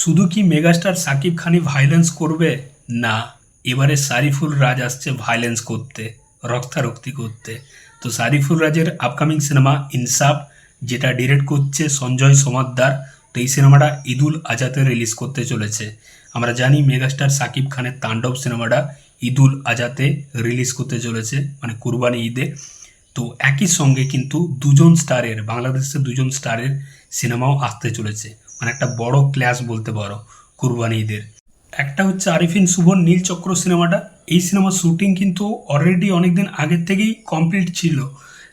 শুধু কি megastar Shakib খানই violence করবে? না, এবারে সারিফুল রাজ আসছে ভাইলেন্স করতে, রক্তারক্তি করতে। তো সারিফুল রাজের আপকামিং সিনেমা ইনসাফ, যেটা ডিরেক্ট করছে সঞ্জয় সমাদ্দার, তো এই সিনেমাটা ঈদুল আজাতে রিলিজ করতে চলেছে। আমরা জানি মেগাস্টার সাকিব খানের তাণ্ডব সিনেমাটা ঈদুল আজাতে রিলিজ করতে চলেছে মানে কুরবানি ঈদে। তো একই সঙ্গে কিন্তু দুজন স্টারের, বাংলাদেশের দুজন স্টারের সিনেমাও আসতে চলেছে। মানে একটা বড় ক্লাস বলতে পারো কুরবানি ঈদের একটা হচ্ছে আরিফিন শুভর নীলচক্র সিনেমাটা। এই সিনেমার শুটিং কিন্তু অলরেডি অনেকদিন আগের থেকেই কমপ্লিট ছিল।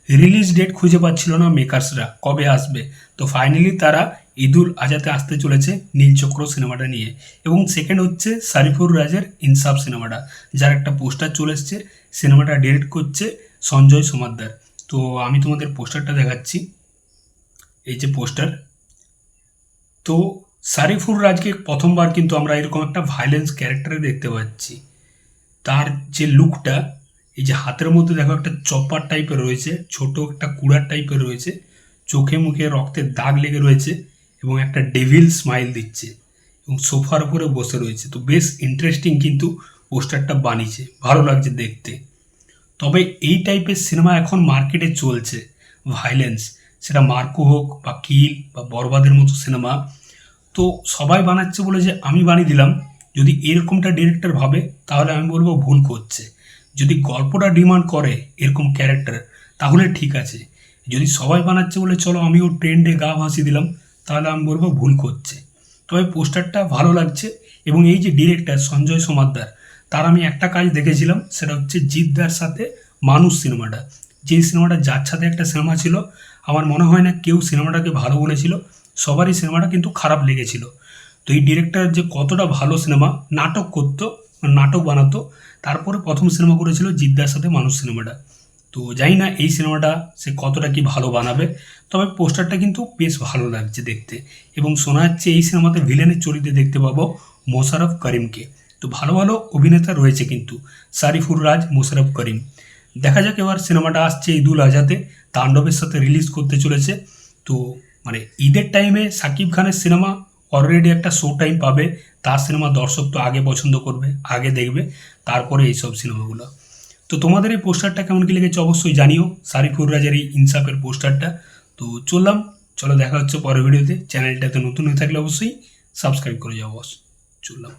রিলিজ ডেট খুঁজে পাচ্ছিল না মেকার্সরা কবে আসবে। তো ফাইনালি তারা ঈদুল আজাতে আসতে চলেছে নীলচক্র সিনেমাটা নিয়ে। এবং সেকেন্ড হচ্ছে সারিফুর রাজের ইনসাফ সিনেমাটা, যার একটা পোস্টার চলে এসছে। সিনেমাটা ডিরেক্ট করছে সঞ্জয় সমাদ্দার। তো আমি তোমাদের পোস্টারটা দেখাচ্ছি। এই যে পোস্টার তো সারিফুর রাজকে প্রথমবার কিন্তু আমরা এরকম একটা ভাইলেন্স ক্যারেক্টারে দেখতে পাচ্ছি। তার যে লুকটা এই যে হাতের মধ্যে দেখো একটা চপার টাইপের রয়েছে, ছোট একটা কুড়ার টাইপের রয়েছে, চোখে মুখে রক্তের দাগ লেগে রয়েছে এবং একটা ডেভিল স্মাইল দিচ্ছে এবং সোফার উপরে বসে রয়েছে। তো বেশ ইন্টারেস্টিং কিন্তু পোস্টারটা বানিয়েছে, ভালো লাগছে দেখতে। তবে এই টাইপের সিনেমা এখন মার্কেটে চলছে ভাইলেন্স সেটা মার্কো হোক বা কিল বা বরবাদের মতো সিনেমা। তো সবাই বানাচ্ছে বলে যে আমি বানিয়ে দিলাম। যদি এরকমটা ডিরেক্টর ভাবে, তাহলে আমি বলব ভুল করছে। যদি গল্পটা ডিমান্ড করে এরকম ক্যারেক্টার, তাহলে ঠিক আছে। যদি সবাই বানাচ্ছে বলে, চলো আমিও ট্রেন্ডে গা ভাসিয়ে দিলাম তাহলে আমি বলব ভুল করছে। তবে পোস্টারটা ভালো লাগছে এবং এই যে ডিরেক্টর সঞ্জয় সমাদ্দার, তার আমি একটা কাজ দেখেছিলাম, সেটা হচ্ছে জিদ্দার সাথে মানুষ সিনেমাটা। যে সিনেমাটা সাথে একটা সিনেমা ছিল, আমার মনে হয় না কেউ সিনেমাটাকে ভালো বলেছিল, সবারই সিনেমাটা কিন্তু খারাপ লেগেছিল। তো এই ডিরেক্টর যে কতটা ভালো সিনেমা, নাটক করতো, নাটক বানাতো, তারপরে প্রথম সিনেমা করেছিল জিদ্দার সাথে মানুষ সিনেমাটা। তো জানি না এই সিনেমাটা সে কতটা কি ভালো বানাবে, তবে পোস্টারটা কিন্তু বেশ ভালো লাগছে দেখতে। এবং শোনা যাচ্ছে এই সিনেমাতে ভিলেনের চরিত্রে দেখতে পাবো মোশারফ করিমকে। তো ভালো ভালো অভিনেতা রয়েছে কিন্তু, সারিফুর রাজ মোশারফ করিম। দেখা যাক এবার সিনেমাটা আসছে ঈদুল আজাতে তাণ্ডবের সাথে রিলিজ করতে চলেছে। তো মানে ঈদের টাইমে সাকিব খানের সিনেমা অলরেডি একটা শো টাইম পাবে, তার সিনেমা দর্শক তো আগে পছন্দ করবে, আগে দেখবে, তারপরে এইসব সিনেমাগুলো। তো তোমাদের এই পোস্টারটা কেমন কি লেগেছে অবশ্যই জানিও, সারিফুর রাজের এই ইনসাফের পোস্টারটা তো চললাম, চলো দেখা হচ্ছে পরের ভিডিওতে চ্যানেলটাতে নতুন হয়ে থাকলে অবশ্যই সাবস্ক্রাইব করে যাও বস চললাম।